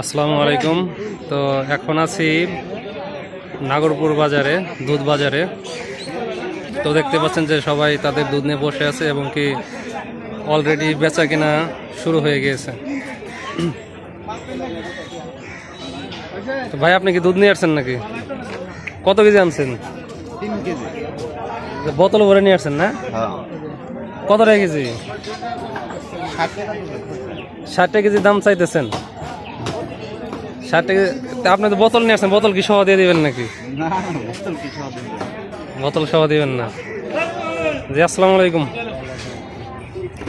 আসসালামু আলাইকুম। তো এখন আছি নাগরপুর বাজারে দুধ বাজারে। তো দেখতে পাচ্ছেন যে সবাই তাদের দুধ নিয়ে বসে আছে এবং কি অলরেডি বেচা কেনা শুরু হয়ে গিয়েছে। তো ভাই আপনি কি দুধ নিয়ে আসছেন নাকি? কত কেজি আনছেন? বোতল ভরে নিয়ে আসছেন না? হ্যাঁ। কত টাকা কেজি? ষাট টাকা কেজি দাম চাইতেছেন। ষাট টাকা আপনি তো বোতল নিয়ে আসছেন বোতল কি সহ দিয়ে দিবেন নাকি? বোতল সহ দিবেন? না। জি আসসালামু আলাইকুম।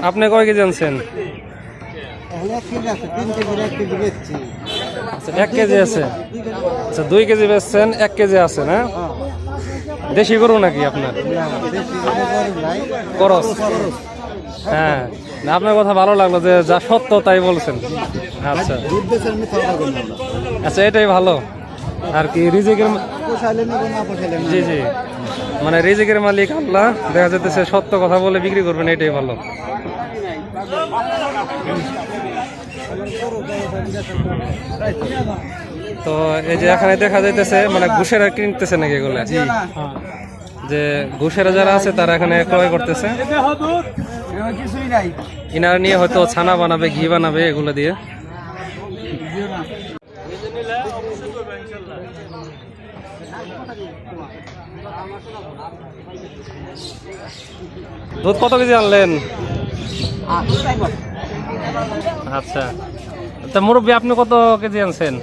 আপনি কয় কেজি আনছেন? এক কেজি আছে আচ্ছা এক কেজি আছে। আচ্ছা দুই কেজি বেচছেন এক কেজি আছে না দেশি গরু নাকি আপনার? করস। হ্যাঁ। আপনার কথা ভালো লাগল যে যা সত্য তাই বলছেন। আচ্ছা। আচ্ছা এটাই ভালো। আর কি রিজিকের জি জি। মানে রিজিকের মালিক আল্লাহ দেখা যাচ্ছে সত্য কথা বলে বিক্রি করবেন এটাই ভালো। তো এই যে এখানে দেখা যাইতেছে মানে ঘুষেরা কিনতেছে নাকি এগুলো? যে ঘুষেরা যারা আছে তারা এখানে ক্রয় করতেছে। কিছুই নাই। ইনার নিয়ে হয়তো ছানা বানাবে ঘি বানাবে এগুলো দিয়ে। দুধ কত কেজি আনলেন? আচ্ছা। তা মুরব্বী আপনি কত কেজি আনছেন?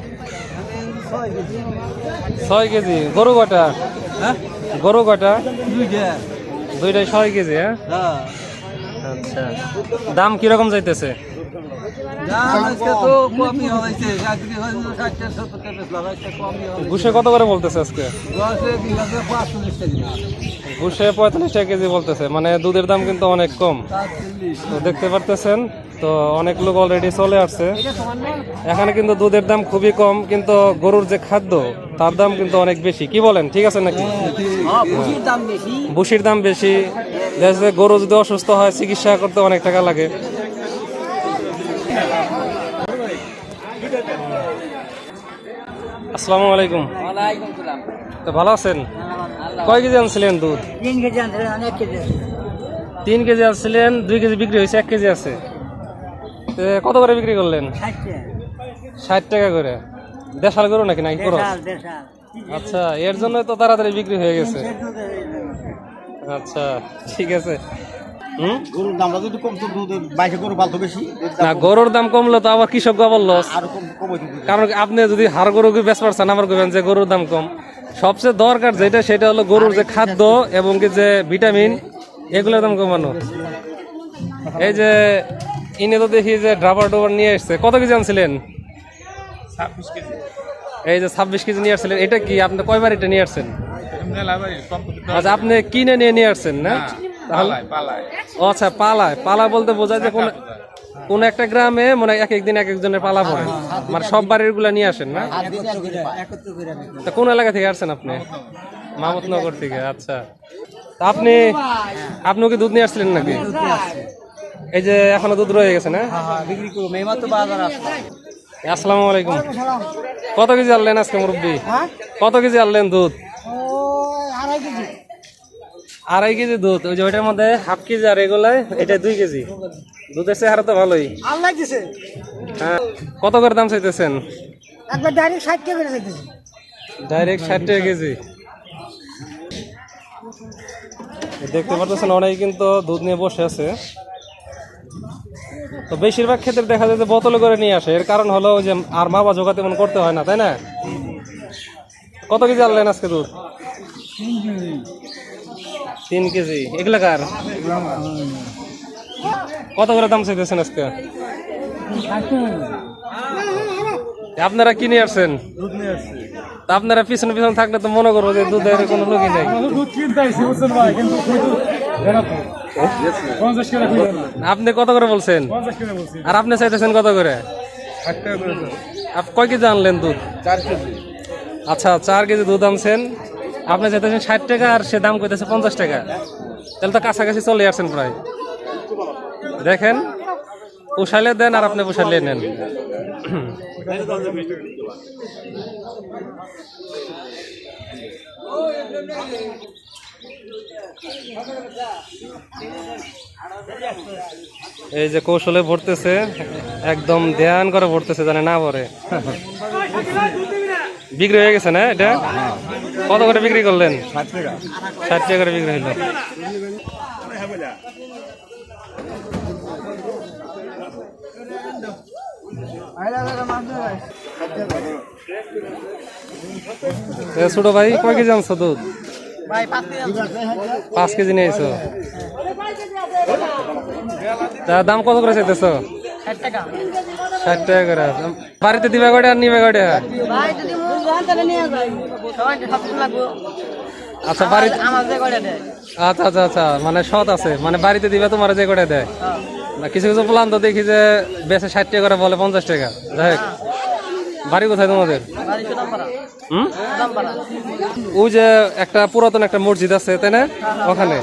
ছয় কেজি। গরু কটা হ্যাঁ? গরু কটা দুইটা। দুইটাই ছয় কেজি হ্যাঁ? হ্যাঁ। আচ্ছা। দাম কীরকম যাইতেছে? ঘুষে কত করে বলতেছে আজকে? ঘুষে পঁয়তাল্লিশ টাকা। কেজি বলতেছে মানে দুধের দাম কিন্তু অনেক কম। তো দেখতে পারতেছেন তো অনেক লোক অলরেডি চলে আসছে। এখানে কিন্তু দুধের দাম খুবই কম কিন্তু গরুর যে খাদ্য তার দাম কিন্তু অনেক বেশি। কি বলেন ঠিক আছে নাকি? ভুষির দাম বেশি। বুসির দাম বেশি গরু যদি অসুস্থ হয় চিকিৎসা করতে অনেক টাকা লাগে। আসসালামু আলাইকুম। তো ভালো আছেন? কয় কেজি আনছিলেন দুধ? তিন কেজি তিন কেজি আনছিলেন দুই কেজি বিক্রি হয়েছে এক কেজি আছে। কত করে বিক্রি করলেন? ষাট টাকা করে। দেশাল গরু নাকি? নাকি করো আচ্ছা এর জন্য তো তাড়াতাড়ি বিক্রি হয়ে গেছে। আচ্ছা ঠিক আছে। হুম? গরুর দামটা যদি কমতো বাইশে গরু পালতো বেশি। না গরুর দাম কমলে তো আবার কৃষক আবার লস কারণ আপনি যদি হাড় গরু বেচ পারছেন আবার করবেন যে গরুর দাম কম। সবচেয়ে দরকার যেটা সেটা হলো গরুর যে খাদ্য এবং কি যে ভিটামিন এগুলোর দাম কমানো। এই যে ইনে তো দেখি যে ড্রাবার ডোবার নিয়ে এসছে। কত কেজি আনছিলেন? এই যে ছাব্বিশ কেজি নিয়ে আসছিলেন এটা কি আপনি কয়বার এটা নিয়ে আসছেন? আচ্ছা আপনি কিনে নিয়ে নিয়ে আসছেন না? ও আচ্ছা পালায়। পালা বলতে বোঝায় যে কোন কোন একটা গ্রামে মানে এক একদিন এক একজনের পালা পড়ে। মানে সব বাড়িরগুলা নিয়ে আসেন। না তা কোন এলাকা থেকে আসছেন আপনি? মাহমুদনগর থেকে আচ্ছা। তা আপনি আপনিও কি দুধ নিয়ে আসছিলেন নাকি? এই যে এখনও দুধ রয়ে গেছে না? বিক্রি করব। মেমা তো বাজার আসসালামু আলাইকুম। কত কেজি আনলেন আজকে মুরব্বী? হ্যাঁ? কত কেজি আনলেন দুধ? আড়াই কেজি। দুধ। ওই যে ওইটার মধ্যে হাফ কেজি আর এগুলাই এটা দুই কেজি। দুধের চেহারা তো ভালোই। হ্যাঁ। কত করে দাম চাইতেছেন? একবার ডাইরেক্ট ষাট টাকা করে দিতেছে ডাইরেক্ট ষাট টাকা কেজি। দেখতে পাচ্ছেন অনেকে কিন্তু দুধ নিয়ে বসে আছে। তো বেশিরভাগ ক্ষেত্রে দেখা যায় যে বোতলে করে নিয়ে আসে। এর কারণ হলো যে আর মা বা জোগাতে মন করতে হয় না তাই না? কত কেজি আনলেন আজকে দুধ? তিন কেজি। এগুলা কার? কত করে দাম চাইতেছেন আজকে? আপনারা কি নিয়ে আসছেন? আপনারা পিছনে পিছনে থাকলে তো মনে করব যে দুধের কোনো লোকই নেই। দুধ কিনতে বুঝছেন ভাই কিন্তু আপনি কত করে বলছেন? আর আপনি চাইতেছেন কত করে? কয় কেজি আনলেন দুধ? চার কেজি। আচ্ছা চার কেজি দুধ আনছেন। আপনি চাইতেছেন ষাট টাকা আর সে দাম কইতেছে পঞ্চাশ টাকা। তাহলে তো কাছাকাছি চলে আসছেন প্রায়। দেখেন পোষাইলে দেন আর আপনি পোষাইলে নেন। এই যে কৌশলে ভরতেছে, একদম ধ্যান করে ভরতেছে জানে না ভরে। বিক্রি হয়ে গেছে না এটা? কত করে বিক্রি করলেন? ষাট টাকা করে বিক্রি হইল ছোট ভাই, কয় কেজি আনছো দুধ? পাঁচ কেজি নিয়েছো? তার দাম কত করে চাইতেছো? ষাট টাকা। করে। বাড়িতে দিবে কয়টা আর নিবে লাগবো। আচ্ছা বাড়িতে আচ্ছা আচ্ছা আচ্ছা মানে সৎ আছে। মানে বাড়িতে দিবে তোমার যে করে দেয়? না কিছু কিছু প্লান তো দেখি যে বেশি ষাট টাকা করে বলে পঞ্চাশ টাকা। যাই হোক। বাড়ি কোথায় তোমাদের? হুম? ওই যে একটা পুরাতন একটা মসজিদ আছে, তাই না? ওখানে?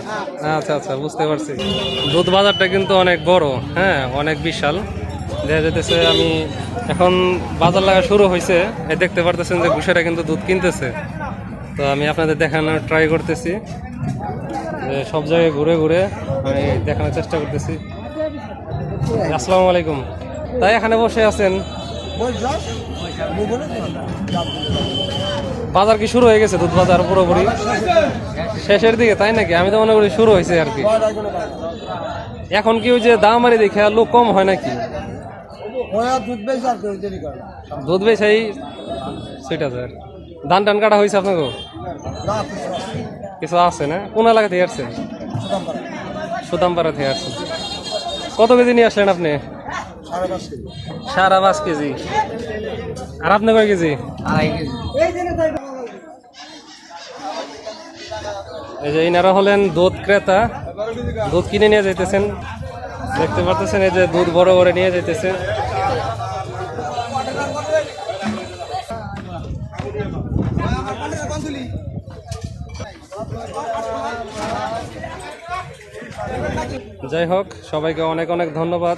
আচ্ছা আচ্ছা বুঝতে পারছি। দুধ বাজারটা কিন্তু অনেক বড় হ্যাঁ অনেক বিশাল। দেখা যেতেছে আমি এখন বাজার লাগা শুরু হয়েছে দেখতে পারতেছেন যে ঘুষেরা কিন্তু দুধ কিনতেছে। তো আমি আপনাদের দেখানোর ট্রাই করতেছি। সব জায়গায় ঘুরে ঘুরে আমি দেখানোর চেষ্টা করতেছি। আসসালামু আলাইকুম। তাই এখানে বসে আছেন? বাজার কি শুরু হয়ে গেছে দুধ বাজার পুরোপুরি? শেষের দিকে, তাই নাকি? আমি তো মনে করি শুরু হয়েছে আর কি। এখন কি ওই যে দাম আরে দেখে লোক কম হয় নাকি? দুধ বেশাই সুইট হাজার ধান টান কাটা হয়েছে আপনাকে? কিছু আছে না? কোন এলাকা থেকে আসছেন? সুদামপাড়া থেকে আসছেন। কত কেজি নিয়ে আসলেন আপনি? সারা পাঁচ কেজি। আর আপনি কয় কেজি? এই যে ইনারা হলেন দুধ ক্রেতা। দুধ কিনে নিয়ে যাইতেছেন। দেখতে পারতেছেন এই যে দুধ বড় বড় নিয়ে যাইতেছে। যাই হোক সবাইকে অনেক অনেক ধন্যবাদ।